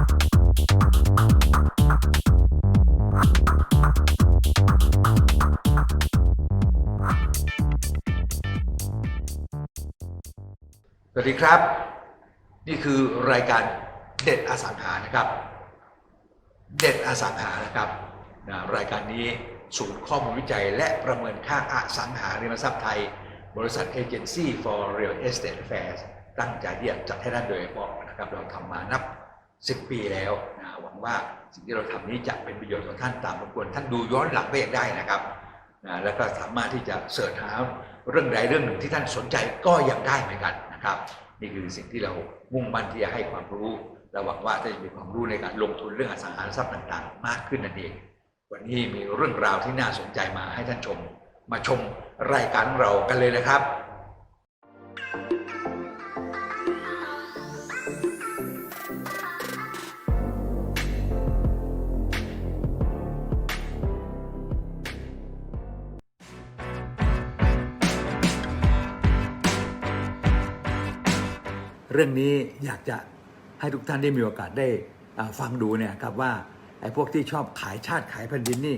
สวัสดีครับ นี่คือรายการเด็ดอสังหานะครับ เด็ดอสังหานะครับนะรายการนี้ศูนย์ข้อมูลวิจัย และประเมินค่าอสังหาริมทรัพย์ไทย บริษัท Agency for Real Estate Affairs ตั้งใจที่จะจัดให้ท่านโดยเฉพาะนะครับเราทำมานับ 10 ปีแล้วนะหวังว่าสิ่งที่เราทำนี้จะเป็นประโยชน์ต่อท่านตามรบกวนท่านดูย้อนหลังไปได้นะครับนะแล้วก็สามารถที่จะเสิร์ชหาเรื่องใดเรื่องหนึ่งที่ท่านสนใจก็ยังได้เหมือนกันนะครับ นี่คือสิ่งที่เรามุ่งมั่นที่จะให้ความรู้และหวังว่าจะมีความรู้ในการลงทุนเรื่องอสังหาริมทรัพย์ต่างๆ มากขึ้นนั่นเอง วันนี้มีเรื่องราวที่น่าสนใจมาให้ท่านชม มาชมรายการของเรากันเลยนะครับ รื่องนี้อยากจะให้ทุกท่านได้มีโอกาสได้ฟังดูเนี่ยครับว่าไอ้พวกที่ชอบขายชาติขายแผ่นดินนี่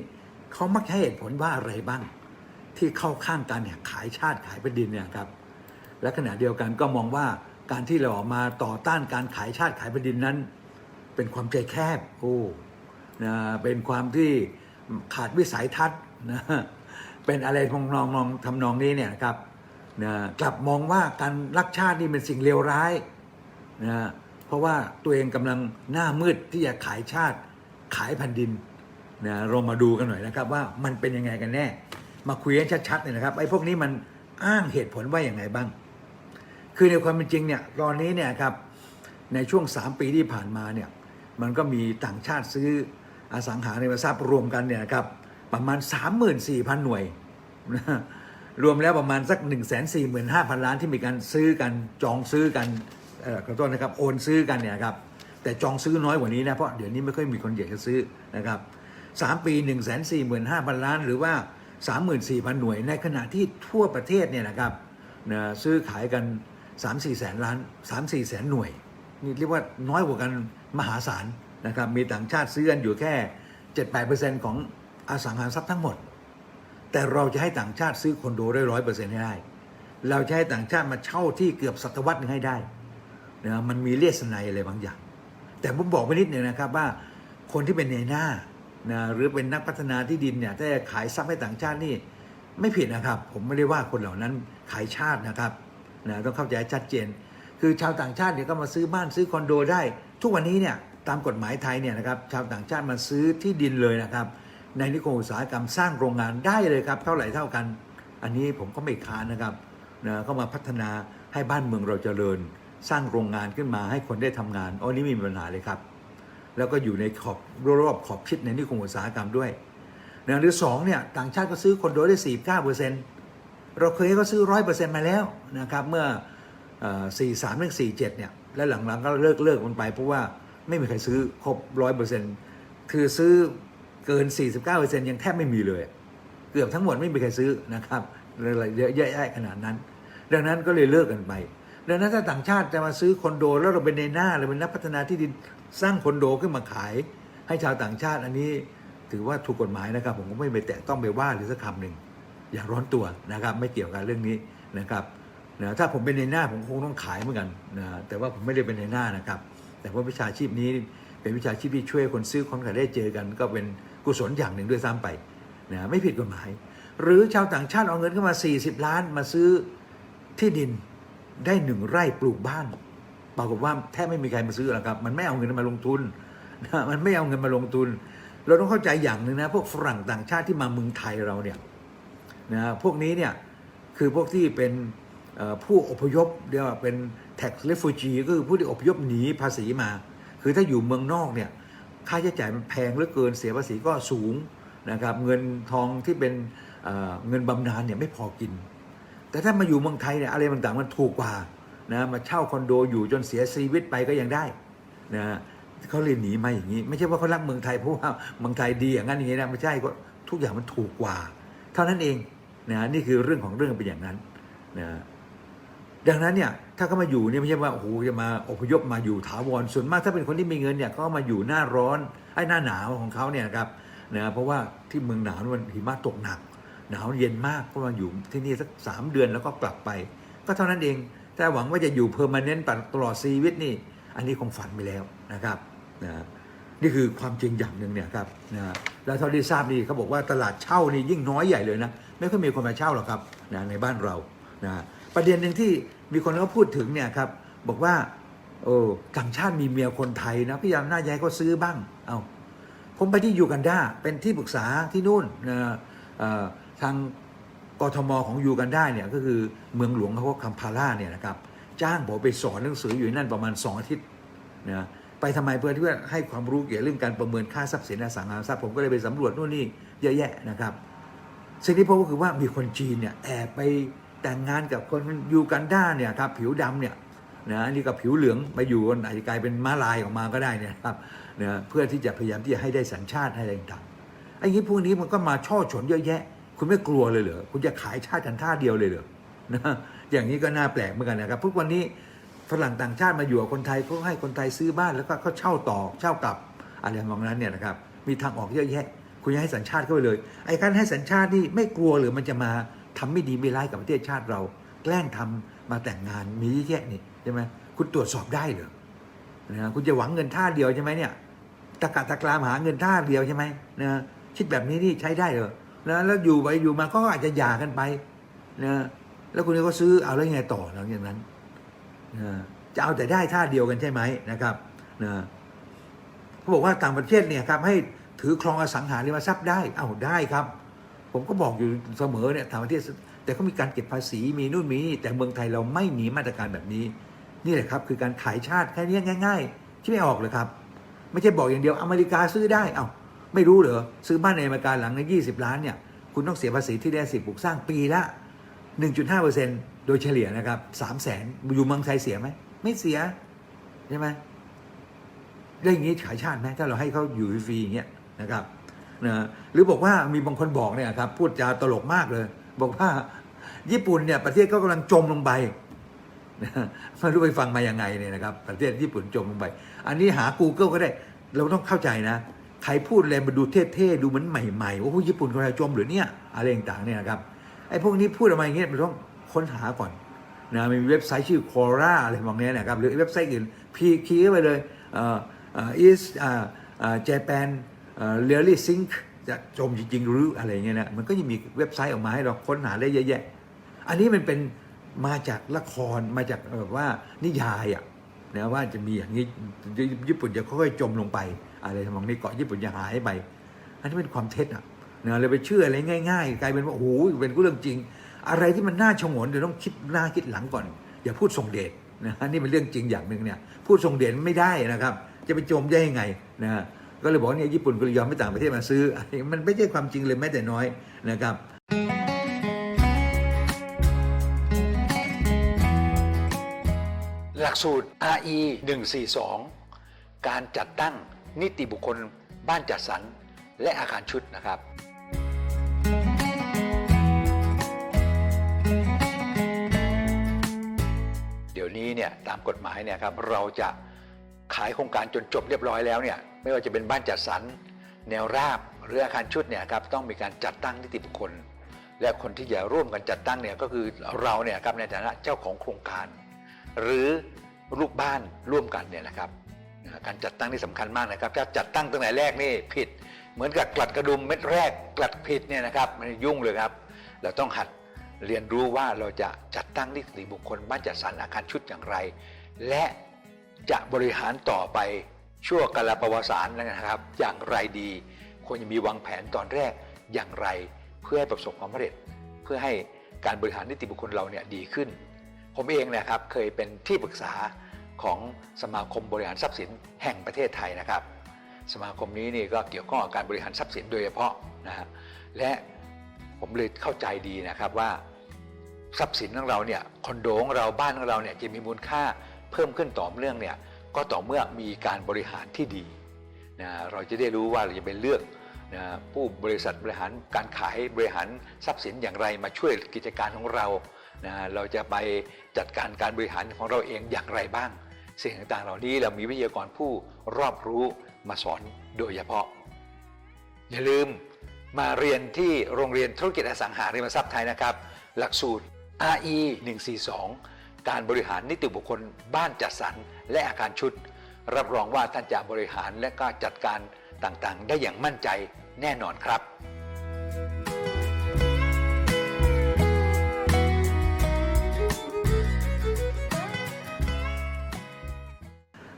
เขามักให้เหตุผลว่าอะไรบ้าง ที่เข้าข้างกันเนี่ยขายชาติขายแผ่นดินเนี่ยครับและขณะเดียวกันก็มองว่าการที่เราออกมาต่อต้านการขายชาติขายแผ่นดินนั้น เป็นความใจแคบโอ้นะเป็นความที่ขาดวิสัยทัศน์นะเป็นอะไรทำนองนองทำนองนี้เนี่ยครับนะกลับมองว่าการรักชาตินี่เป็นสิ่งเลวร้าย นะเพราะว่าตัวเองกำลังหน้ามืดที่จะขายชาติขายแผ่นดินนะเรามาดูกันหน่อยนะครับว่ามันเป็นยังไงกันแน่ มาคุยกันชัดๆเนี่ยนะครับไอ้พวกนี้มันอ้างเหตุผลว่าอย่างไงบ้าง คือในความเป็นจริงเนี่ยตอนนี้เนี่ยครับในช่วง 3 ปีที่ผ่านมาเนี่ยมันก็มีต่างชาติซื้ออสังหาริมทรัพย์รวมกันเนี่ยครับประมาณ 34,000 หน่วยนะรวมแล้วประมาณสัก 1 4 5 0 0 0 ล้านที่มีการซื้อกันจองซื้อกัน ขอโทษนะครับโอนซื้อกันเนี่ยครับแต่จองซื้อน้อยกว่านี้นะเพราะเดี๋ยวนี้ไม่ค่อยมีคนอยากจะซื้อนะครับสามปี1 4 5 0 0 0ล้าน หรือว่า34,000หน่วยในขณะที่ทั่วประเทศเนี่ยนะครับนะซื้อขายกัน3-4แสนล้าน3-4แสนหน่วยนี่เรียกว่าน้อยกว่ากันมหาศาลนะครับมีต่างชาติซื้อกันอยู่แค่7-8%ของอสังหาริมทรัพย์ทั้งหมด แต่เราจะให้ต่างชาติซื้อคอนโดได้ร้อยเปอร์เซ็นต์ให้ได้ เราจะให้ต่างชาติมาเช่าที่เกือบศตวรรษนึงให้ได้ นะมันมีเลสไนอะไรบางอย่าง แต่ผมบอกไปนิดหนึ่งนะครับว่าคนที่เป็นในหน้านะหรือเป็นนักพัฒนาที่ดินเนี่ยถ้าขายทรัพย์ให้ต่างชาตินี่ไม่ผิดนะครับ ผมไม่ได้ว่าคนเหล่านั้นขายชาตินะครับนะต้องเข้าใจชัดเจน คือชาวต่างชาติเนี่ยก็มาซื้อบ้านซื้อคอนโดได้ ทุกวันนี้เนี่ยตามกฎหมายไทยเนี่ยนะครับชาวต่างชาติมาซื้อที่ดินเลยนะครับ ในนิคมอุตสาหกรรมสร้างโรงงานได้เลยครับ เท่าไหร่เท่ากัน อันนี้ผมก็ไม่ค้านนะครับนะก็มาพัฒนาให้บ้านเมืองเราเจริญ สร้างโรงงานขึ้นมาให้คนได้ทำงานอันนี้ไมมีปัญหาเลยครับ แล้วก็อยู่ในขอบรอบขอบชิดในนิคมอุตสาหกรรมด้วยนะหรือสองเนี่ยต่างชาติก็ซื้อคอนโดได้สี่เก้าเปอร์เซ็นต์เราเคยให้เขาซื้อร้อยเปอร์เซ็นต์มาแล้วนะครับเมื่อสี่สามถึงสี่เจ็ดเนี่ยและหลังๆก็เลิกเลิกมันไปเพราะว่าไม่มีใครซื้อครบร้อยเปอร์เซ็นต์คือซื้อเกิน 49%ยังแทบไม่มีเลย เกือบทั้งหมดไม่มีใครซื้อนะครับเลยเยอะแยะขนาดนั้น ดังนั้นก็เลยเลิกกันไป ดังนั้นถ้าต่างชาติจะมาซื้อคอนโด แล้วเราเป็นในหน้าเราเป็นนักพัฒนาที่ดินสร้างคอนโดขึ้นมาขาย ให้ชาวต่างชาติอันนี้ถือว่าถูกกฎหมายนะครับ ผมก็ไม่ไปแตะต้องไปว่าหรือสักคำหนึ่งอย่าร้อนตัวนะครับ ไม่เกี่ยวกับเรื่องนี้นะครับนะถ้าผมเป็นในหน้าผมคงต้องขายเหมือนกันนะแต่ว่าผมไม่ได้เป็นในหน้านะครับ แต่ว่าวิชาชีพนี้เป็นวิชาชีพที่ช่วยคนซื้อคนขายได้เจอกัน ก็เป็นกุศลอย่างหนึ่งด้วยซ้ำไปนะไม่ผิดกฎหมาย หรือชาวต่างชาติเอาเงินเข้ามา 40 ล้านมาซื้อที่ดิน ได้หนึ่งไร่ปลูกบ้านปรากฏว่าแทบไม่มีใครมาซื้อหรอกครับ มันไม่เอาเงินมาลงทุนนะมันไม่เอาเงินมาลงทุน เราต้องเข้าใจอย่างหนึ่งนะ พวกฝรั่งต่างชาติที่มาเมืองไทยเราเนี่ยนะพวกนี้เนี่ยคือพวกที่เป็นผู้อพยพเรียกว่าเป็น tax refugee ก็คือผู้ที่อพยพหนีภาษีมา คือถ้าอยู่เมืองนอกเนี่ยค่าใช้จ่ายมันแพงเหลือเกินเสียภาษีก็สูงนะครับเงินทองที่เป็นเงินบำนาญเนี่ยไม่พอกิน แต่ถ้ามาอยู่เมืองไทยเนี่ยอะไรต่างๆมันถูกกว่านะมาเช่าคอนโดอยู่จนเสียชีวิตไปก็ยังได้นะเขาเลยหนีมาอย่างนี้ ไม่ใช่ว่าเขารักเมืองไทยเพราะว่าเมืองไทยดีอย่างนั้นอย่างนี้นะไม่ใช่ก็ทุกอย่างมันถูกกว่า เท่านั้นเองนะนี่คือเรื่องของเรื่องเป็นอย่างนั้นนะดังนั้นเนี่ยถ้าเขามาอยู่เนี่ยไม่ใช่ว่าโอ้โหจะมาอพยพมาอยู่ถาวรส่วนมากถ้าเป็นคนที่มีเงินเนี่ยก็มาอยู่หน้าร้อนไอ้หน้าหนาวของเขาเนี่ยครับนะเพราะว่าที่เมืองหนาวมันหิมะตกหนัก หนาวเย็นมากก็มาอยู่ที่นี่สักสามเดือนแล้วก็กลับไป ก็เท่านั้นเองถ้าหวังว่าจะอยู่เพอร์มานเนนต์ตลอดชีวิตนี่ อันนี้คงฝันไปแล้วนะครับนะนี่คือความจริงอย่างหนึ่งเนี่ยครับนะแล้วเท่าที่ทราบนี่เขาบอกว่าตลาดเช่านี่ยิ่งน้อยใหญ่เลยนะไม่ค่อยมีคนมาเช่าหรอกครับนะในบ้านเรานะประเด็นหนึ่งที่มีคนเขาพูดถึงเนี่ยครับบอกว่าโอ้ต่างชาติมีเมียคนไทยนะพยายามน่าให้เขาซื้อบ้างเอาผมไปที่ยูกันดาเป็นที่ปรึกษาที่นู่นนะ ทางกทมของยูกันดาเนี่ยก็คือเมืองหลวงเขาก็คัมพาล่าเนี่ยนะครับจ้างผมไปสอนหนังสืออยู่นั่นประมาณสองอาทิตย์นะไปทำไมเพื่อที่ว่าให้ความรู้เกี่ยวกับเรื่องการประเมินค่าทรัพย์สินอสังหาริมทรัพย์ผมก็เลยไปสำรวจนู่นนี่เยอะแยะนะครับสิ่งที่พบก็คือว่ามีคนจีนเนี่ยแอบไปแต่งงานกับคนยูกันดาเนี่ยครับผิวดำเนี่ยนะนี่กับผิวเหลืองมาอยู่กันอาจจะกลายเป็นม้าลายออกมาก็ได้เนี่ยครับนะเพื่อที่จะพยายามที่จะให้ได้สัญชาติให้อะไรต่างๆไอ้นี้พวกนี้มันก็มาช่อฉนเยอะแยะ คุณไม่กลัวเลยเหรอคุณจะขายชาติกันท่าเดียวเลยเหรอนะอย่างนี้ก็น่าแปลกเหมือนกันนะครับพวกวันนี้ฝรั่งต่างชาติมาอยู่กับคนไทยเขาให้คนไทยซื้อบ้านแล้วก็เขาเช่าต่อเช่ากลับอะไรมองนั้นเนี่ยนะครับมีทางออกเยอะแยะ คุณจะให้สัญชาติเข้าไปเลยไอ้การให้สัญชาตินี่ไม่กลัวหรือมันจะมาทำไม่ดีไม่ร้ายกับประเทศชาติเรา แกล้งทำมาแต่งงานมีเยอะแยะนี่ใช่ไหมคุณตรวจสอบได้เหรอนะคุณจะหวังเงินท่าเดียวใช่ไหมเนี่ยตะกะตะกรามหาเงินท่าเดียวใช่ไหมนะคิดแบบนี้นี่ใช้ได้เหรอ นะแล้วอยู่ไปอยู่มาก็อาจจะหย่ากันไปนะแล้วคุณก็ซื้อเอาแล้วไงต่อหลังจากนั้นนะจะเอาแต่ได้ท่าเดียวกันใช่ไหมนะครับนะเขาบอกว่าต่างประเทศเนี่ยครับให้ถือครองอสังหาริมทรัพย์ได้ เอ้าได้ครับ ผมก็บอกอยู่เสมอเนี่ยต่างประเทศ แต่เขามีการเก็บภาษีมีนู่นมีนี่แต่เมืองไทยเราไม่มีมาตรการแบบนี้ นี่แหละครับ คือการขายชาติแค่นี้ง่ายๆคิดไม่ออกเลยครับ ไม่ใช่บอกอย่างเดียวอเมริกาซื้อได้เอ้า ไม่รู้เหรอซื้อบ้านในอเมริกาหลังใน20ล้านเนี่ยคุณต้องเสียภาษีที่ได้สิบปลูกสร้างปีละ1.5%โดยเฉลี่ยนะครับ3แสนอยู่เมืองไทยเสียไหมไม่เสียใช่ไหมได้อย่างนี้ขายชาติไหมถ้าเราให้เขาอยู่ฟรีอย่างเงี้ยนะครับนะหรือบอกว่ามีบางคนบอกเนี่ยครับพูดจาตลกมากเลย บอกว่าญี่ปุ่นเนี่ยประเทศก็กำลังจมลงไปนะไม่รู้ไปฟังมายังไงเนี่ยนะครับ ประเทศญี่ปุ่นจมลงไป อันนี้หา Google ก็ได้ เราต้องเข้าใจนะ ใครพูดอะไรมาดูเท่ๆดูเหมือนใหม่ๆว่าโอ้ญี่ปุ่นกำลังจมหรือเนี่ยอะไรต่างๆเนี่ยนะครับไอ้พวกนี้พูดออกมาอย่างเงี้ยมันต้องค้นหาก่อนนะมีเว็บไซต์ชื่อ Quora อะไรบางเนี้ยนะครับหรือเว็บไซต์อื่นพีคีไปเลยเอ่อ is Japan really think จะจมจริงๆหรืออะไรเงี้ยนะมันก็ยังมีเว็บไซต์ออกมาให้เราค้นหาได้เยอะแยะ อันนี้มันเป็นมาจากละครมาจากแบบว่านิยายอะนะว่าจะมีอย่างนี้ญี่ปุ่นจะค่อยๆจมลงไป อะไรทำนองนี้เกาะญี่ปุ่นจะหายไป อันนี้เป็นความเท็จอะนะเลยไปเชื่ออะไรง่าย ๆ กลายเป็นว่าโอ้โหเป็นเรื่องจริง อะไรที่มันน่าชงนเดี๋ยวต้องคิดหน้าคิดหลังก่อน อย่าพูดส่งเดชนะนี่เป็นเรื่องจริงอย่างหนึ่งเนี่ยพูดส่งเดชไม่ได้นะครับ จะไปโจมได้ยังไงนะฮะก็เลยบอกว่าเนี่ยญี่ปุ่นก็เลยยอมให้ต่างประเทศมาซื้อ มันไม่ใช่ความจริงเลยแม้แต่น้อยนะครับหลักสูตร RE 142 การจัดตั้ง นิติบุคคลบ้านจัดสรรและอาคารชุดนะครับ เดี๋ยวนี้เนี่ยตามกฎหมายเนี่ยครับเราจะขายโครงการจนจบเรียบร้อยแล้วเนี่ยไม่ว่าจะเป็นบ้านจัดสรรแนวราบหรืออาคารชุดเนี่ยครับต้องมีการจัดตั้งนิติบุคคล และคนที่จะร่วมกันจัดตั้งเนี่ยก็คือเราเนี่ยครับในฐานะเจ้าของโครงการ หรือลูกบ้านร่วมกันเนี่ยนะครับ การจัดตั้งนี่สำคัญมากนะครับ ถ้าจัดตั้งตั้งแต่แรกนี่ผิด เหมือนกับกลัดกระดุมเม็ดแรกกลัดผิดเนี่ยนะครับมันยุ่งเลยครับ เราต้องหัดเรียนรู้ว่าเราจะจัดตั้งนิติบุคคลบ้านจัดสรรอาคารชุดอย่างไร และจะบริหารต่อไปชั่วกาลประวัติศาสตร์นะครับ อย่างไรดีควรจะมีวางแผนตอนแรกอย่างไร เพื่อให้ประสบความสำเร็จ เพื่อให้การบริหารนิติบุคคลเราเนี่ยดีขึ้น ผมเองนะครับเคยเป็นที่ปรึกษา ของสมาคมบริหารทรัพย์สินแห่งประเทศไทยนะครับ สมาคมนี้นี่ก็เกี่ยวข้องกับการบริหารทรัพย์สินโดยเฉพาะนะฮะและผมเลยเข้าใจดีนะครับว่า ทรัพย์สินของเราเนี่ยคอนโดของเราบ้านของเราเนี่ยจะมีมูลค่าเพิ่มขึ้นต่อเนื่องเนี่ยก็ต่อเมื่อมีการบริหารที่ดีนะเราจะได้รู้ว่าเราจะไปเลือกนะผู้บริษัทบริหารการขายบริหารทรัพย์สินอย่างไรมาช่วยกิจการของเรานะเราจะไปจัดการการบริหารของเราเองอย่างไรบ้าง สิ่งต่างๆ เหล่านี้เรามีวิทยากรผู้รอบรู้มาสอนโดยเฉพาะ อย่าลืมมาเรียนที่โรงเรียนธุรกิจอสังหาริมทรัพย์ไทยนะครับ หลักสูตร RE 142 การบริหารนิติบุคคลบ้านจัดสรรและอาคารชุด รับรองว่าท่านจะบริหารและก็จัดการต่างๆ ได้อย่างมั่นใจแน่นอนครับ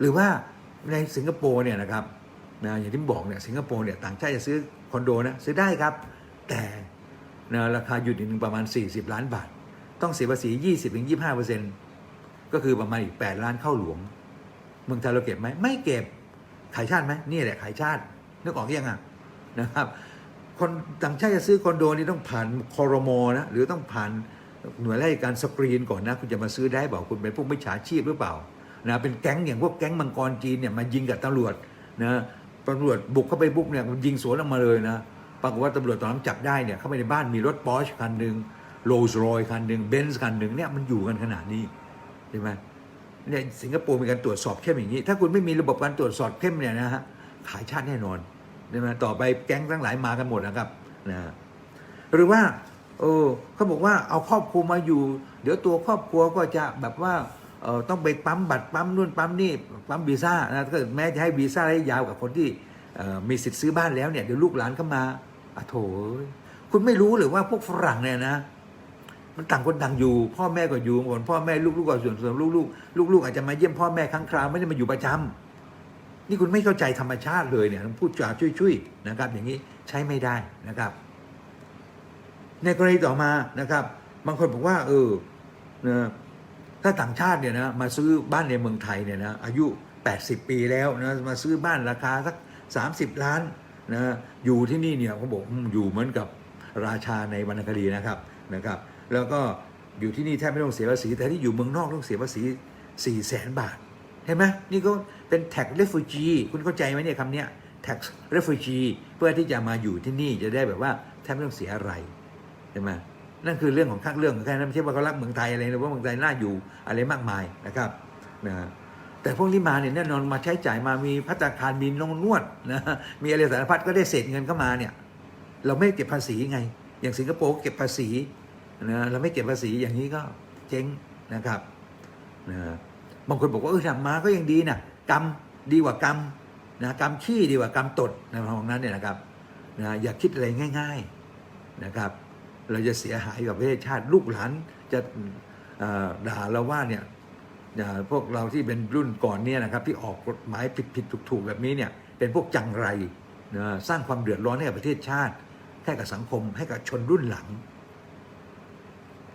รือว่าในสิงคโปร์เนี่ยนะครับนะอย่างที่บอกเนี่ยสิงคโปร์เนี่ยต่างชาติจะซื้อคอนโดนะซื้อได้ครับ แต่นะราคาอยู่ที่หนึ่งประมาณ 40 ล้านบาท ต้องเสียภาษี 20-25เปอร์เซ็นต์ก็คือประมาณอีก 8 ล้านเข้าหลวง เมืองไทยเราเก็บไหมไม่เก็บขายชาติไหมนี่แหละขายชาตินึกออกยังอะนะครับคนต่างชาติจะซื้อคอนโดนี่ต้องผ่านคอรมอนะหรือต้องผ่านหน่วยราชการสกรีนก่อนนะ คุณจะมาซื้อได้บอกคุณเป็นพวกมิจฉาชีพหรือเปล่า นะเป็นแก๊งอย่างพวกแก๊งมังกรจีนเนี่ยมายิงกับตำรวจนะตำรวจบุกเข้าไปบุกเนี่ยมันยิงสวนออกมาเลยนะปรากฏว่าตำรวจตอนนั้นจับได้เนี่ยเข้าไปในบ้านมีรถปอร์ชคันหนึ่งโรลส์รอยคันหนึ่งเบนซ์คันหนึ่งเนี่ยมันอยู่กันขนาดนี้ใช่ไหมเนี่ยสิงคโปร์มีการตรวจสอบเข้มอย่างนี้ ถ้าคุณไม่มีระบบการตรวจสอบเข้มเนี่ยนะฮะขายชาติแน่นอนใช่ไหมต่อไปแก๊งทั้งหลายมากันหมดนะครับนะหรือว่าเออเขาบอกว่าเอาครอบครัวมาอยู่ เดี๋ยวตัวครอบครัวก็จะแบบว่า เออต้องไปปั๊มบัตรปั๊มนู่นปั๊มนี่ปั๊มวีซ่านะกิดแม้จะให้วีซ่าระยะยาวกับคนที่มีสิทธิ์ซื้อบ้านแล้วเนี่ยเดี๋ยวลูกหลานเข้ามาอะโถคุณไม่รู้หรือว่าพวกฝรั่งเนี่ยนะ มันต่างคนต่างอยู่ พ่อแม่ก็อยู่คนพ่อแม่ลูกๆก็ส่วนส่วนลูกๆลูกๆอาจจะมาเยี่ยมพ่อแม่ครั้งคราวไม่ได้มาอยู่ประจำนี่คุณไม่เข้าใจธรรมชาติเลยเนี่ยพูดจาช่วยๆนะครับ อย่างนี้ใช้ไม่ได้นะครับ ในกรณีต่อมานะครับ บางคนบอกว่า เออนะ ถ้าต่างชาติเนี่ยนะมาซื้อบ้านในเมืองไทยเนี่ยนะอายุ 80 ปีแล้วนะมาซื้อบ้านราคาสัก 30 ล้านนะอยู่ที่นี่เนี่ยเขาบอกอยู่เหมือนกับราชาในวรรณคดีนะครับนะครับ แล้วก็อยู่ที่นี่แทบไม่ต้องเสียภาษี แต่ที่อยู่เมืองนอกต้องเสียภาษี4ี่แสนบาทเห็นไหมนี่ก็เป็น tax refugee คุณเข้าใจไหมเนี่ยคำเนี้ย tax refugee เพื่อที่จะมาอยู่ที่นี่จะได้แบบว่าแทบไม่ต้องเสียอะไรใช่ไหม นั่นคือเรื่องของข้างเรื่องของแค่นั้นไม่ใช่ว่าเขารักเมืองไทยอะไรหรือว่าเมืองไทยน่าอยู่อะไรมากมายนะครับนะแต่พวกนี้มาเนี่ยแน่นอนมาใช้จ่ายมามีพัตตาคารมีนงนวดนะมีอะไรสารพัดก็ได้เศษเงินเข้ามาเนี่ย เราไม่เก็บภาษีไง อย่างสิงคโปร์เก็บภาษีนะเราไม่เก็บภาษีอย่างนี้ก็เจ๊งนะครับนะบางคนบอกว่าเออทำมาก็ยังดีนะกรรมดีกว่ากรรมนะกรรมขี้ดีกว่ากรรมตดในทางนั้นเนี่ยนะครับนะอย่าคิดอะไรง่าย ๆนะครับ เราจะเสียหายกับประเทศชาติลูกหลานจะด่าเราว่าเนี่ยพวกเราที่เป็นรุ่นก่อนเนี่ยนะครับที่ออกกฎหมายผิดผิดถูกถูกแบบนี้เนี่ยเป็นพวกจังไรนะสร้างความเดือดร้อนให้กับประเทศชาติให้กับสังคมให้กับชนรุ่นหลัง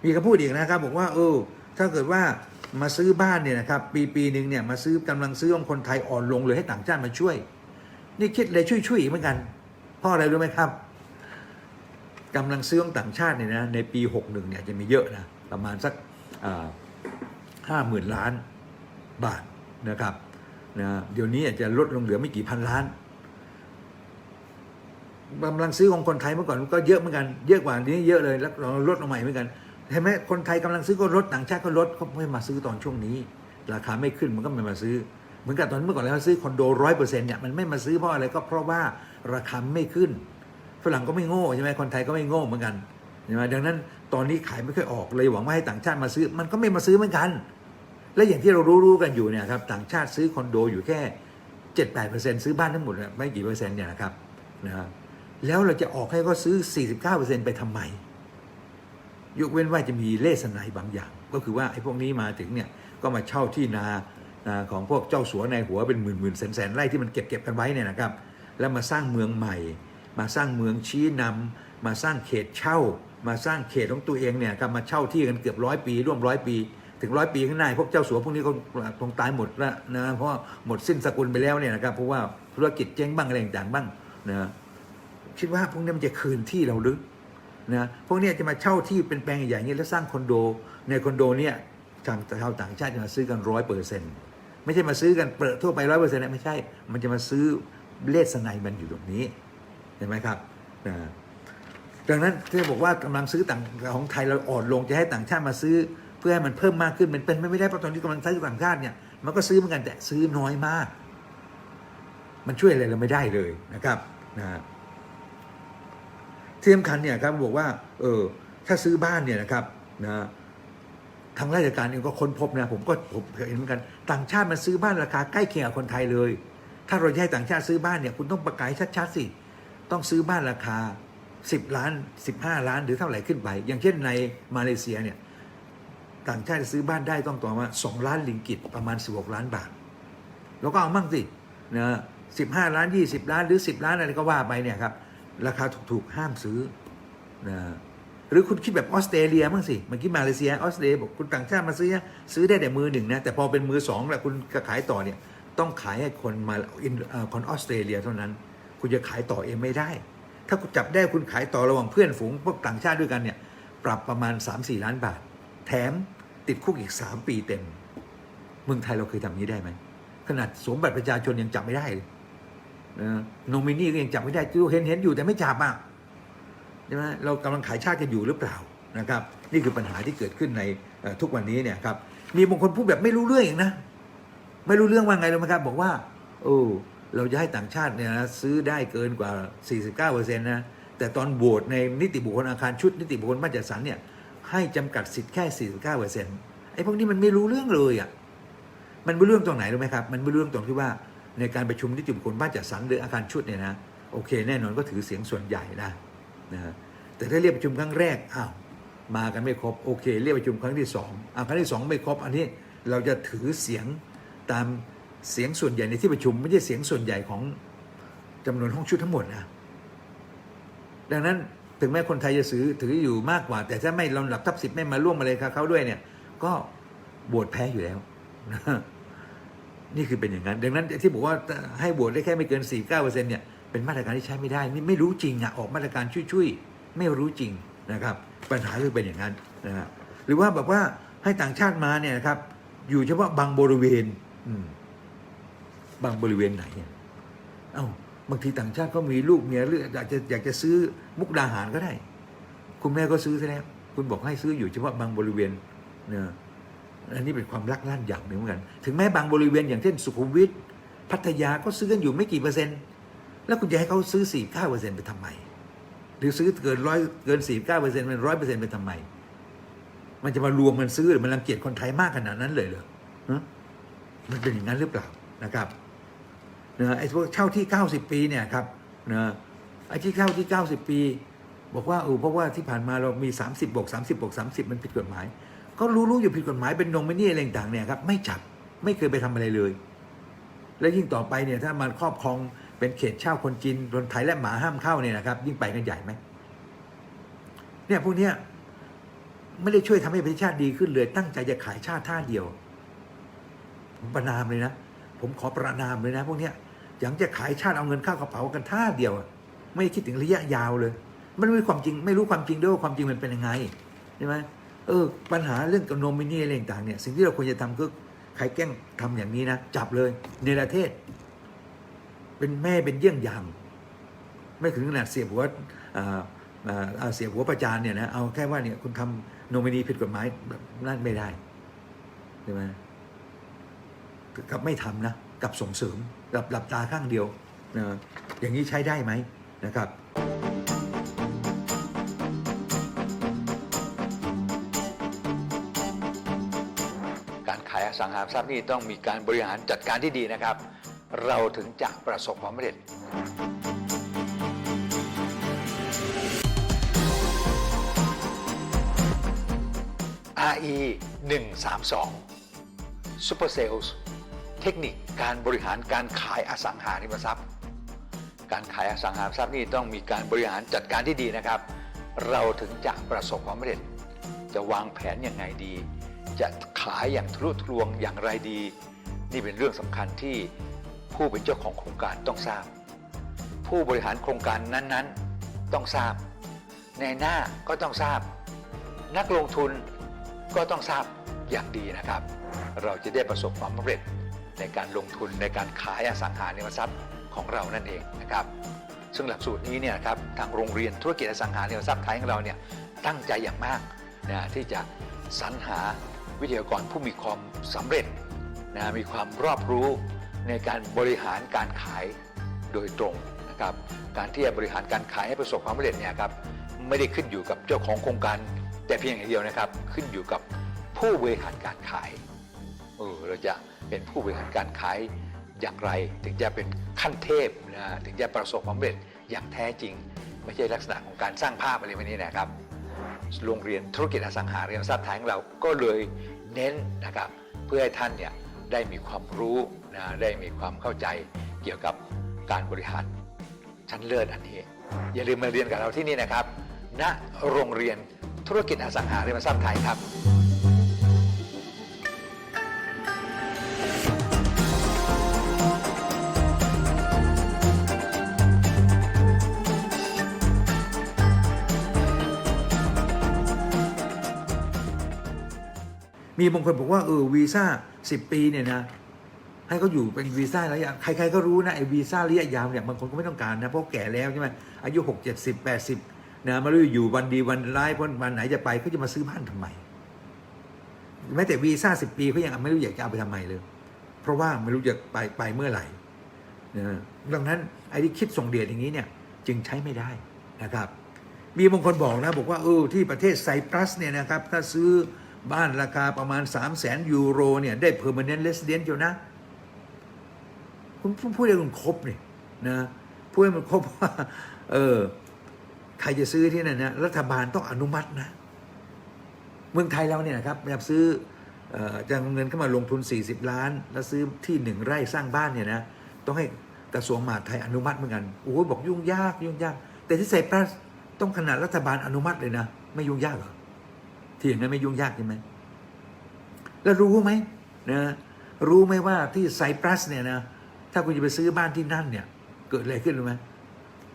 มีคำพูดอีกนะครับบอกว่าเออถ้าเกิดว่ามาซื้อบ้านเนี่ยนะครับปีปีหนึ่งเนี่ยมาซื้อกำลังซื้อของคนไทยอ่อนลงเลยให้ต่างชาติมาช่วย นี่คิดเลยช่วยช่วยๆอีกเหมือนกันเพราะอะไรรู้ไหมครับ กำลังซื้อของต่างชาติเนี่ยนะในปี 61เนี่ยจะมีเยอะนะประมาณสักห้าหมื่นล้านบาทนะครับนะเดี๋ยวนี้อาจจะลดลงเหลือไม่กี่พันล้านกำลังซื้อของคนไทยเมื่อก่อนก็เยอะเหมือนกันเยอะกว่านี้เยอะเลยแล้วเราลดลงใหม่เหมือนกันเห็นไหมคนไทยกำลังซื้อก็ลดต่างชาติก็ลดเขาไม่มาซื้อตอนช่วงนี้ ราคาไม่ขึ้นมันก็ไม่มาซื้อ เหมือนกับตอนเมื่อก่อนเราซื้อคอนโดร้อยเปอร์เซ็นต์เนี่ยมันไม่มาซื้อเพราะอะไรก็เพราะว่าราคาไม่ขึ้น ฝรั่งก็ไม่โง่ใช่ไหมคนไทยก็ไม่โง่เหมือนกันใช่ไหมดังนั้นตอนนี้ขายไม่ค่อยออกเลยหวังว่าให้ต่างชาติมาซื้อ มันก็ไม่มาซื้อเหมือนกัน และอย่างที่เรารู้ๆกันอยู่เนี่ยครับต่างชาติซื้อคอนโดอยู่แค่เจ็ดแปดเปอร์เซ็นต์ซื้อบ้านทั้งหมดไม่กี่เปอร์เซ็นต์เนี่ยนะครับนะฮะแล้วเราจะออกให้เขาซื้อ49%ไปทำไมยกเว้นว่าจะมีเลสไนบางอย่าง ก็คือว่าไอ้พวกนี้มาถึงเนี่ยก็มาเช่าที่นานาของพวกเจ้าสัวในหัวเป็นหมื่นหมื่นแสนแสนไร่ที่มันเก็บเก็บกันไว้เนี่ยนะครับ แล้วมาสร้างเมืองใหม่ มาสร้างเมืองชี้นำมาสร้างเขตเช่า มาสร้างเขตของตัวเองเนี่ยครับมาเช่าที่กันเกือบร้อยปี ร่วมร้อยปี ถึงร้อยปีข้างหน้าพวกเจ้าสัวพวกนี้ก็คงตายหมดแล้วนะเพราะหมดสิ้นสกุลไปแล้วเนี่ยนะครับเพราะว่าธุรกิจเจ๊งบ้างอะไรต่างบ้างนะคิดว่าพวกนี้มันจะคืนที่เราหรือนะพวกนี้จะมาเช่าที่เป็นแปลงใหญ่ๆอย่างนี้แล้วสร้างคอนโดในคอนโดเนี่ยทางชาวต่างชาติจะมาซื้อกันร้อยเปอร์เซ็นต์ไม่ใช่มาซื้อกันเปิดทั่วไปร้อยเปอร์เซ็นต์ไม่ใช่ มันจะมาซื้อเลสไนมันอยู่ตรงนี้ เห็นไหมครับนะดังนั้นที่บอกว่ากำลังซื้อต่างของไทยเราอ่อนลงจะให้ต่างชาติมาซื้อ เพื่อให้มันเพิ่มมากขึ้นมันเป็นไม่ได้เพราะตอนนี้กำลังซื้อต่างชาติเนี่ยมันก็ซื้อเหมือนกันแต่ซื้อน้อยมาก มันช่วยอะไรเราไม่ได้เลยนะครับนะที่สำคัญเนี่ยครับบอกว่า เออถ้าซื้อบ้านเนี่ยนะครับนะทางราชการเองก็ค้นพบนะผมก็ผมเห็นเหมือนกันต่างชาติมันซื้อบ้านราคาใกล้เคียงกับคนไทยเลย ถ้าเราให้ต่างชาติซื้อบ้านเนี่ยคุณต้องประกาศชัดๆสิ ต้องซื้อบ้านราคา 10 ล้าน 15 ล้านหรือเท่าไหร่ขึ้นไป อย่างเช่นในมาเลเซียเนี่ยต่างชาติซื้อบ้านได้ต้องต่อมา 2 ล้านลิงกิตประมาณ 16 ล้านบาท แล้วก็เอามั่งสินะ15ล้าน 20 ล้านหรือ 10 ล้านอะไรก็ว่าไปเนี่ยครับราคาถูกๆห้ามซื้อนะหรือคุณคิดแบบออสเตรเลียมั่งสิเมื่อกี้มาเลเซียออสเตรเลียบอกคุณต่างชาติมาซื้อนะซื้อได้แต่มือหนึ่งนะแต่พอเป็นมือสองแล้วคุณขายต่อเนี่ยต้องขายให้คนมาอินเอ่อคนออสเตรเลียเท่านั้น คุณจะขายต่อเองไม่ได้ ถ้าคุณจับได้คุณขายต่อระหว่างเพื่อนฝูงพวกต่างชาติด้วยกันเนี่ยปรับประมาณ 3-4 ล้านบาท แถมติดคุกอีก 3 ปีเต็ม เมืองไทยเราเคยทำนี้ได้ไหมขนาดสวมบัตรประชาชนยังจับไม่ได้เลยโนมินีก็ยังจับไม่ได้ดูเห็นเห็นอยู่แต่ไม่จับอะใช่ไหมเรากำลังขายชาติกันอยู่หรือเปล่านะครับ นี่คือปัญหาที่เกิดขึ้นในทุกวันนี้เนี่ยครับ มีบางคนพูดแบบไม่รู้เรื่องอีกนะ ไม่รู้เรื่องว่าไงรู้ไหมครับ บอกว่า โอ้ เราจะให้ต่างชาติเนี่ยนะซื้อได้เกินกว่า 49%นะแต่ตอนโหวตในนิติบุคคลอาคารชุดนิติบุคคลบ้านจัดสรรเนี่ยให้จำกัดสิทธิ์แค่ 49%ไอ้พวกนี้มันไม่รู้เรื่องเลยอะมันไม่รู้เรื่องตรงไหนรู้ไหมครับ มันไม่รู้เรื่องตรงที่ว่าในการประชุมนิติบุคคลบ้านจัดสรรหรืออาคารชุดเนี่ยนะโอเคแน่นอนก็ถือเสียงส่วนใหญ่นะนะแต่ถ้าเรียกประชุมครั้งแรกอ้าวมากันไม่ครบโอเค เรียกประชุมครั้งที่สองอ่าครั้งที่สองไม่ครบอันนี้เราจะถือเสียงตาม เสียงส่วนใหญ่ในที่ประชุม ไม่ใช่เสียงส่วนใหญ่ของจำนวนห้องชุดทั้งหมดนะดังนั้นถึงแม้คนไทยจะซื้อถืออยู่มากกว่า แต่ถ้าไม่ลำดับทับสิบไม่มาร่วมอะไรกับเขาด้วยเนี่ย ก็โหวตแพ้อยู่แล้วนะนี่คือเป็นอย่างนั้น ดังนั้นที่บอกว่าให้โหวตได้แค่ไม่เกิน 4 9เปอร์เซ็นต์เนี่ยเป็นมาตรการที่ใช้ไม่ได้ นี่ไม่รู้จริงอะออกมาตรการช่วยๆไม่รู้จริงนะครับ ปัญหาคือเป็นอย่างนั้นนะฮะหรือว่าแบบว่าให้ต่างชาติมาเนี่ยนะครับ อยู่เฉพาะบางบริเวณ อืม บางบริเวณไหนเอ้าบางทีต่างชาติก็มีลูกเมียหรืออยากจะอยากจะซื้อมุกดาหารก็ได้ คุณแม่ก็ซื้อซะแล้วคุณบอกให้ซื้ออยู่เฉพาะบางบริเวณเนะอันนี้เป็นความลักลั่นอย่างหนึ่งเหมือนกัน ถึงแม้บางบริเวณอย่างเช่นสุขุมวิทพัทยาก็ซื้อกันอยู่ไม่กี่เปอร์เซ็นต์ แล้วคุณจะให้เขาซื้อสี่เก้าเปอร์เซ็นต์ไปทำไม หรือซื้อเกินร้อยเกินสี่เก้าเปอร์เซ็นต์เป็นร้อยเปอร์เซ็นต์ไปทำไม มันจะมารวมมันซื้อหรือมันรังเกียจคนไทยมากขนาดนั้นเลยเหรอฮะมันเป็นอย่างนั้นหรือเปล่านะครับ นะไอ้พวกเช่าที่ 90 ปีเนี่ยครับนะไอ้ที่เช่าที่ 90 ปี บอกว่าเออเพราะว่าที่ผ่านมาเรามี 30บวก30บวก30 มันผิดกฎหมาย ก็รู้ๆอยู่ผิดกฎหมายเป็นนงไม่นี่อะไรต่างเนี่ยครับไม่จับไม่เคยไปทำอะไรเลย และยิ่งต่อไปเนี่ยถ้ามันครอบครองเป็นเขตเช่าคนจีนคนไทยและหมาห้ามเข้าเนี่ยนะครับ ยิ่งไปกันใหญ่ไหมเนี่ยพวกเนี้ยไม่ได้ช่วยทำให้ประเทศชาติดีขึ้นเลย ตั้งใจจะขายชาติท่าเดียว ผมประนามเลยนะ ผมขอประนามเลยนะ พวกเนี้ย อย่างจะขายชาติเอาเงินเข้ากระเป๋ากันท่าเดียวอะไม่คิดถึงระยะยาวเลย มันไม่มีความจริงไม่รู้ความจริงด้วยว่าความจริงมันเป็นยังไงใช่ไหมเออปัญหาเรื่องกับโนมินีอะไรต่างเนี่ยสิ่งที่เราควรจะทำคือใครแกล้งทำอย่างนี้นะจับเลยในประเทศ เป็นแม่เป็นเยี่ยงอย่างไม่ถึงขนาดเสียบหัวอ่าอ่าอ่าเสียบหัวประจานเนี่ยนะเอาแค่ว่าเนี่ยคุณทำโนมินีผิดกฎหมายนั่นไม่ได้ใช่ไหมกับไม่ทำนะกับส่งเสริม กับหลับตาข้างเดียวนะอย่างนี้ใช้ได้ไหมนะครับ การขายอสังหาริมทรัพย์นี่ต้องมีการบริหารจัดการที่ดีนะครับ เราถึงจะประสบความสำเร็จ RE 132 Super Sales เทคนิคการบริหารการขายอสังหาริมทรัพย์ การขายอสังหาริมทรัพย์นี่ต้องมีการบริหารจัดการที่ดีนะครับ เราถึงจะประสบความสำเร็จ จะวางแผนอย่างไงดี จะขายอย่างทะลุทะลวงอย่างไรดี นี่เป็นเรื่องสำคัญที่ผู้เป็นเจ้าของโครงการต้องทราบ ผู้บริหารโครงการนั้นๆต้องทราบ ในหน้าก็ต้องทราบ นักลงทุนก็ต้องทราบอย่างดีนะครับ เราจะได้ประสบความสำเร็จ ในการลงทุนในการขายอสังหาริมทรัพย์ของเรานั่นเองนะครับ ซึ่งหลักสูตรนี้เนี่ยครับทางโรงเรียนธุรกิจอสังหาริมทรัพย์ไทยของเราเนี่ยตั้งใจอย่างมากนะที่จะสรรหาวิทยากรผู้มีความสำเร็จนะมีความรอบรู้ในการบริหารการขายโดยตรงนะครับการที่จะบริหารการขายให้ประสบความสำเร็จเนี่ยครับไม่ได้ขึ้นอยู่กับเจ้าของโครงการ แต่เพียงอย่างเดียวนะครับ ขึ้นอยู่กับผู้บริหารการขาย เออเราจะเป็นผู้บริหารการขายอย่างไร ถึงจะเป็นขั้นเทพนะถึงจะประสบความสำเร็จอย่างแท้จริง ไม่ใช่ลักษณะของการสร้างภาพอะไรแบบนี้นะครับ โรงเรียนธุรกิจอสังหาริมทรัพย์ไทยของเราก็เลยเน้นนะครับเพื่อให้ท่านเนี่ยได้มีความรู้นะได้มีความเข้าใจเกี่ยวกับการบริหารชั้นเลิศอันนี้ อย่าลืมมาเรียนกับเราที่นี่นะครับณโรงเรียนธุรกิจอสังหาริมทรัพย์ไทยครับ มีบางคนบอกว่าเออวีซ่าสิบปีเนี่ยนะให้เขาอยู่เป็นวีซ่าระยะใครๆก็รู้นะไอ้วีซ่าระยะยาวเนี่ยบางคนก็ไม่ต้องการนะเพราะแก่แล้วใช่ไหมอายุหกเจ็ดสิบแปดสิบนะไมารู้อยู่วันดีวันร้ายวันไหนจะไปเขาจะมาซื้อบ้านทำไมแม้แต่วีซ่าสิบปีเขายังไม่รู้อยากจะเอาไปทำไมเลย เพราะว่าไม่รู้จะไปไปเมื่อไหร่นะดังนั้นไอ้ที่คิดส่งเดชอย่างนี้เนี่ยจึงใช้ไม่ได้นะครับ มีบางคนบอกนะบอกว่าเออที่ประเทศไซปรัสเนี่ยนะครับถ้าซื้อ บ้านราคาประมาณ 3 0 0แสนยูโรเนี่ยได้ permanent resident เดียวนะ คุณพูดพูดให้มันครบเนี่ยนะพูดให้มันครบว่าเออใครจะซื้อที่นั่นนะรัฐบาลต้องอนุมัตินะ เมืองไทยเราเนี่ยนะครับแบบซื้ออ่อจะเงินเข้ามาลงทุน 40 ล้าน แล้วซื้อที่หนึ่งไร่สร้างบ้านเนี่ยนะต้องให้กระทรวงมหาดไทยอนุมัติเหมือนกันโอ้โหบอกยุ่งยากยุ่งยาก แต่ที่ไซปรัสต้องขนาดรัฐบาลอนุมัติเลยนะ ไม่ยุ่งยากหรอ ที่อย่างนั้นไม่ยุ่งยากใช่ไหมแล้วรู้ไหมนะรู้ไหมว่าที่ไซปรัสเนี่ยนะถ้าคุณจะไปซื้อบ้านที่นั่นเนี่ย เกิดอะไรขึ้นรู้ไหม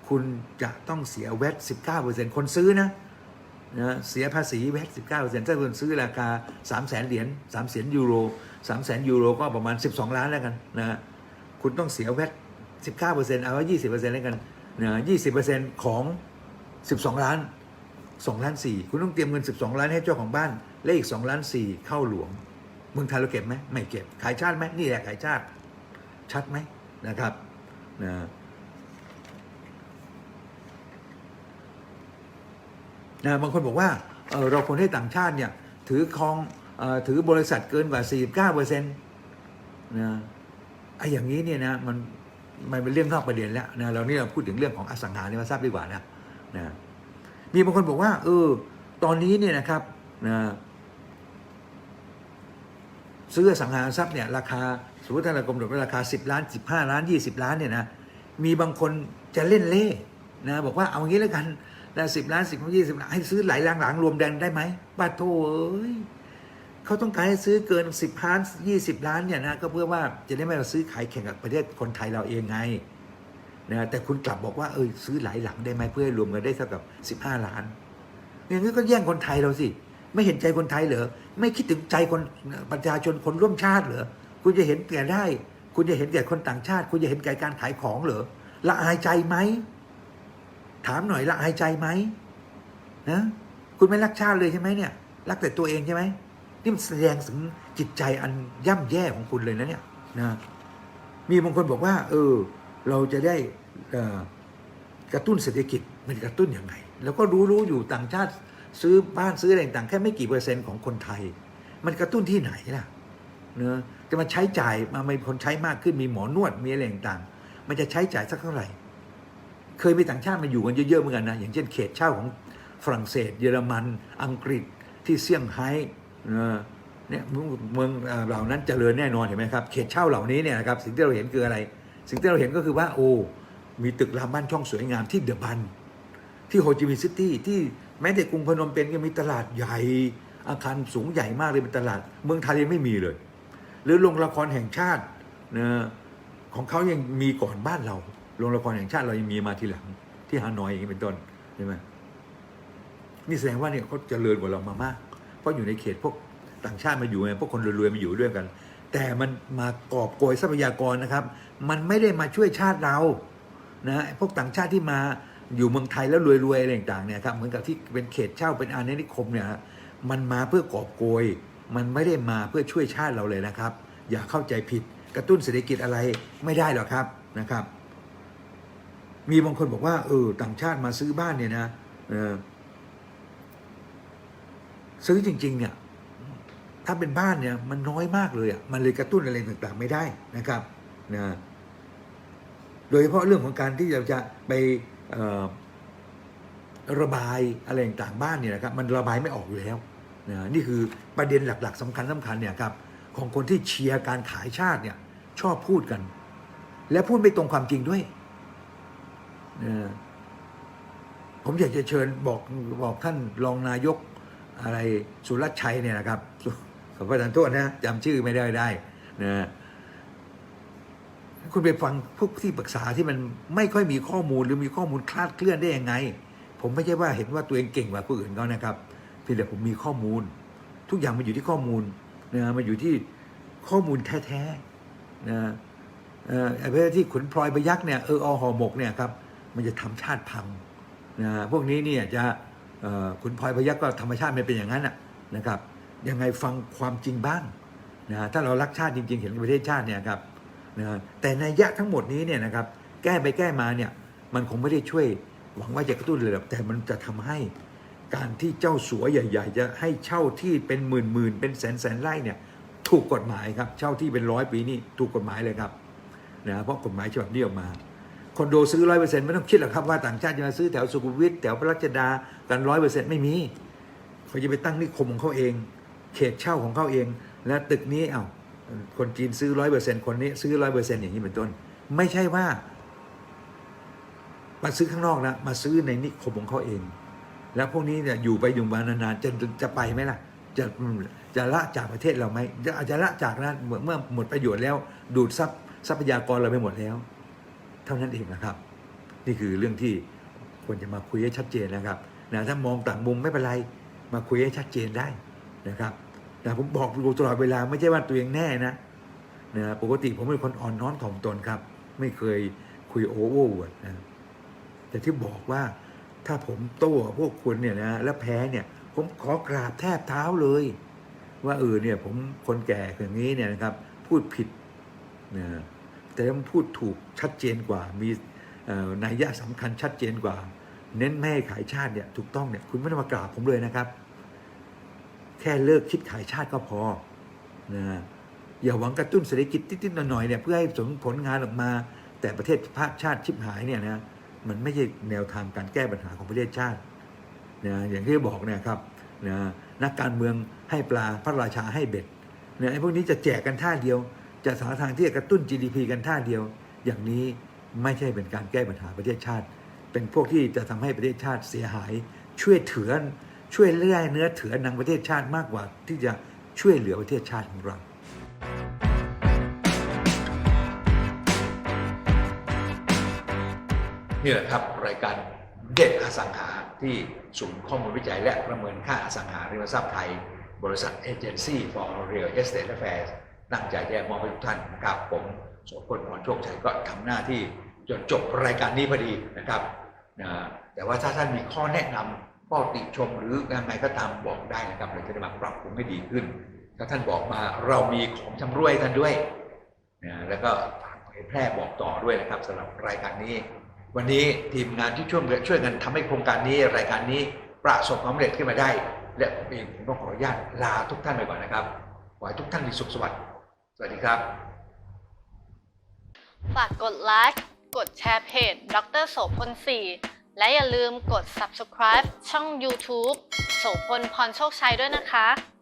คุณจะต้องเสียแวด19%คนซื้อนะนะเสียภาษีแวด19%ถ้าคุณซื้อราคา3 0 0แสนเหรียญ3แสนยูโร3แสนยูโรก็ประมาณ12ล้านแล้วกันนะคุณต้องเสียแวด19%เก้าเปอร์เซ็นเอาไว้20%แล้วกันนะ20%ของ12ล้าน 2ล้าน4คุณต้องเตรียมเงิน 12 ล้านให้เจ้าของบ้าน และอีก2ล้าน4เข้าหลวงเมืองไทยเราเก็บไหมไม่เก็บ ขายชาติไหมนี่แหละขายชาติ ชัดไหมนะครับนะนะบางคนบอกว่าเเราควรให้ต่างชาติเนี่ยถือครองอถือบริษัทเกินกว่า 49เปอร์เซ็นต์นะไอ้อย่างนี้เนี่ยนะมันมันเป็นเรื่องนอกประเด็นแล้วนะเราเนี่เราพูดถึงเรื่องของอสังหาริมทรัพย์ดีกว่านะนะ มีบางคนบอกว่า เออ ตอนนี้เนี่ยนะครับนะซื้อสังหารทรัพย์เนี่ยราคาสมมติถ้าเรากำหนดไว้ราคา 10 ล้าน 15 ล้าน 20 ล้านเนี่ยนะมีบางคนจะเล่นเล่นะบอกว่าเอางี้แล้วกันนะสิบล้านสิบยี่สิบล้านให้ซื้อหลายหลังหลังรวมแดนได้ไหมบาโทเอ้ยเขาต้องการให้ซื้อเกิน10ล้าน20ล้านเนี่ยนะก็เพื่อว่าจะได้ไม่มาซื้อขายแข่งกับประเทศคนไทยเราเองไง นะแต่คุณกลับบอกว่าเออซื้อหลายหลังได้ไหมเพื่อให้รวมกันได้เท่ากับ 15 ล้านอย่างนี้ก็แย่งคนไทยเราสิ ไม่เห็นใจคนไทยเหรอไม่คิดถึงใจคนประชาชนคนร่วมชาติเหรอคุณจะเห็นแก่ได้ คุณจะเห็นแก่คนต่างชาติ คุณจะเห็นแก่การขายของเหรอละอายใจไหมถามหน่อยละอายใจไหมนะคุณไม่รักชาติเลยใช่ไหมเนี่ย รักแต่ตัวเองใช่ไหมนี่มันแสดงถึงจิตใจอันย่ำแย่ของคุณเลยนะเนี่ยนะมีบางคนบอกว่า เออ เราจะได้กระตุ้นเศรษฐกิจมันกระตุ้นยังไง แล้วก็รู้รู้อยู่ต่างชาติซื้อบ้านซื้ออะไรต่างแค่ไม่กี่เปอร์เซ็นต์ของคนไทย มันกระตุ้นที่ไหนล่ะเนอะจะมาใช้จ่ายมามีคนใช้มากขึ้นมีหมอนวดมีอะไรต่างมันจะใช้จ่ายสักเท่าไหร่ เคยมีต่างชาติมาอยู่กันเยอะๆเหมือนกันนะอย่างเช่นเขตเช่าของฝรั่งเศส เยอรมัน อังกฤษที่เซี่ยงไฮ้เนี่ยเมืองเมืองเอ่อเหล่านั้นเจริญแน่นอนเห็นไหมครับ เขตเช่าเหล่านี้เนี่ยนะครับสิ่งที่เราเห็นคืออะไร สิ่งที่เราเห็นก็คือว่าโอ้มีตึกรามบ้านช่องสวยงามที่เดอะบัน ที่โฮจิมินห์ซิตี้ที่แม้แต่กรุงพนมเปญก็มีตลาดใหญ่ อาคารสูงใหญ่มากเลยเป็นตลาด เมืองไทยยังไม่มีเลย หรือโรงละครแห่งชาตินะของเขายังมีก่อนบ้านเราโรงละครแห่งชาติเรายังมีมาทีหลัง ที่ฮานอยอย่างนี้เป็นต้นใช่ไหมนี่แสดงว่าเนี่ยเขาเจริญกว่าเรามามาก เพราะอยู่ในเขตพวกต่างชาติมาอยู่ไงพวกคนรวยๆมาอยู่ด้วยกัน แต่มันมากอบโกยทรัพยากรนะครับ มันไม่ได้มาช่วยชาติเรานะพวกต่างชาติที่มาอยู่เมืองไทยแล้วรวยๆอะไรต่างๆเนี่ยครับเหมือนกับที่เป็นเขตเช่าเป็นอาณานิคมเนี่ยมันมาเพื่อกอบโกย มันไม่ได้มาเพื่อช่วยชาติเราเลยนะครับ อย่าเข้าใจผิดกระตุ้นเศรษฐกิจอะไรไม่ได้หรอกครับนะครับ มีบางคนบอกว่าเออต่างชาติมาซื้อบ้านเนี่ยนะออซื้อจริง ๆ เนี่ย ถ้าเป็นบ้านเนี่ยมันน้อยมากเลยอะมันเลยกระตุ้นอะไรต่างๆ ไม่ได้นะครับ นะโดยเฉพาะเรื่องของการที่เราจะไประบายอะไรต่างๆบ้านเนี่ยนะครับมันระบายไม่ออกอยู่แล้วนะนี่คือประเด็นหลัก ๆสำคัญสำคัญเนี่ยครับของคนที่เชียร์การขายชาติเนี่ยชอบพูดกัน และพูดไม่ตรงความจริงด้วยนะผมอยากจะเชิญบอกบอกท่านรองนายกอะไรสุรชัยเนี่ยนะครับขอประทานโทษนะจำชื่อไม่ได้ได้นะ คุณไปฟังพวกที่ปรึกษาที่มันไม่ค่อยมีข้อมูลหรือมีข้อมูลคลาดเคลื่อนได้ยังไง ผมไม่ใช่ว่าเห็นว่าตัวเองเก่งกว่าผู้อื่นเขานะครับเพียงแต่ผมมีข้อมูล ทุกอย่างมันอยู่ที่ข้อมูลนะมันอยู่ที่ข้อมูลแท้ๆนะเออไอ้เพื่อที่ขุนพลอยประยักษ์เนี่ยเอออห่อหมกเนี่ยครับมันจะทำชาติพังนะพวกนี้เนี่ยจะเอ่อขุนพลอยพยักษ์ก็ธรรมชาติมันเป็นอย่างนั้นนะนะครับยังไงฟังความจริงบ้างนะถ้าเรารักชาติจริง ๆ เห็นประเทศชาติเนี่ยครับ นะแต่ในยะทั้งหมดนี้เนี่ยนะครับแก้ไปแก้มาเนี่ยมันคงไม่ได้ช่วย หวังว่าจะกระตุ้นเลยหรอกแต่มันจะทำให้การที่เจ้าสัวใหญ่ ๆ จะให้เช่าที่เป็นหมื่นๆเป็นแสนๆไร่เนี่ยถูกกฎหมายครับเช่าที่เป็นร้อยปีนี่ถูกกฎหมายเลยครับนะเพราะกฎหมายฉบับนี้ออกมาคอนโดซื้อร้อยเปอร์เซ็นต์ไม่ต้องคิดหรอกครับว่าต่างชาติจะมาซื้อแถวสุขุมวิทแถวพระราชดากันร้อยเปอร์เซ็นต์ไม่มี เขาจะไปตั้งนิคมของเขาเอง เขตเช่าของเขาเอง และตึกนี้เอา้า คนจีนซื้อร้อยเปอร์เซ็นคนนี้ซื้อร้อยเปอร์เซ็นอย่างนี้เป็นต้น ไม่ใช่ว่ามาซื้อข้างนอกนะมาซื้อในนิคมของเขาเอง แล้วพวกนี้เนี่ยอยู่ไปอยู่มานานๆจะจะไปไหมล่ะ จะจะละจากประเทศเราไหมจะอาจจะละจากนะเมื่อเมื่อหมดประโยชน์แล้ว ดูดทรัพย์ทรัพยากรเราไปหมดแล้ว เท่านั้นเองนะครับ นี่คือเรื่องที่ควรจะมาคุยให้ชัดเจนนะครับนะถ้ามองต่างมุมไม่เป็นไรมาคุยให้ชัดเจนได้นะครับ แต่ผมบอกอยู่ตลอดเวลาไม่ใช่ว่าตัวเองแน่นะนะปกติผมเป็นคนอ่อนน้อมถ่อมตนครับ ไม่เคยคุยโอเวอร์เวิร์ดนะแต่ที่บอกว่าถ้าผมโต้พวกคุณเนี่ยนะแล้วแพ้เนี่ยผมขอกราบแทบเท้าเลย ว่าเออเนี่ยผมคนแก่อย่างนี้เนี่ยนะครับ พูดผิดนะแต่ผมพูดถูกชัดเจนกว่า มีนัยยะสำคัญชัดเจนกว่า เน้นไม่ให้ขายชาติเนี่ยถูกต้องเนี่ยคุณไม่ต้องมากราบผมเลยนะครับ ค่เลิกคิดขายชาติก็พอนะอย่าหวังกระตุ้นเศรษฐกิจติดๆหน่อยๆเนี่ยเพื่อให้สมผลงานออกมา แต่ประเทศภาคชาติชิบหายเนี่ยนะมันไม่ใช่แนวทางการแก้ปัญหาของประเทศชาตินะอย่างที่บอกเนี่ยครับนะนักการเมืองให้ปลาพระราชาให้เบ็ดเนี่ยไอ้พวกนี้จะแจกกันท่าเดียว จะสาทางที่จะกระตุ้น GDP กันท่าเดียว อย่างนี้ไม่ใช่เป็นการแก้ปัญหาประเทศชาติ เป็นพวกที่จะทำให้ประเทศชาติเสียหายช่วยเถือน ช่วยเลื่อยเนื้อเถือหนังประเทศชาติมากกว่า ที่จะช่วยเหลือประเทศชาติของเรานี่แหละครับรายการเด็ดอสังหาที่ศูนย์ข้อมูลวิจัยและประเมินค่าอสังหาริมทรัพย์ไทย บริษัทเอเจนซี่ for real estate affairs ตั้งใจแยกมอบให้ทุกท่านนะครับ ผมโสพลพรโชคชัยก็ทำหน้าที่จนจบรายการนี้พอดีนะครับแต่ว่าถ้าท่านมีข้อแนะนำ ข้อติชมหรือยังไงก็ตามบอกได้นะครับเราจะได้มาปรับปรุงให้ดีขึ้น ถ้าท่านบอกมาเรามีของชำร่วยท่านด้วยนะแล้วก็ฝากเผยแพร่บอกต่อด้วยนะครับสำหรับรายการนี้ วันนี้ทีมงานที่ช่วยเหลือช่วยกันทำให้โครงการนี้รายการนี้ประสบความสำเร็จขึ้นมาได้ และผมเองผมต้องขออนุญาตลาทุกท่านไปก่อนนะครับขอให้ทุกท่านมีสุขสวัสดิ์สวัสดีครับฝากกดไลค์กดแชร์เพจดรโสพล4 และอย่าลืมกด subscribe ช่อง YouTube โสพลพรโชคชัยด้วยนะคะ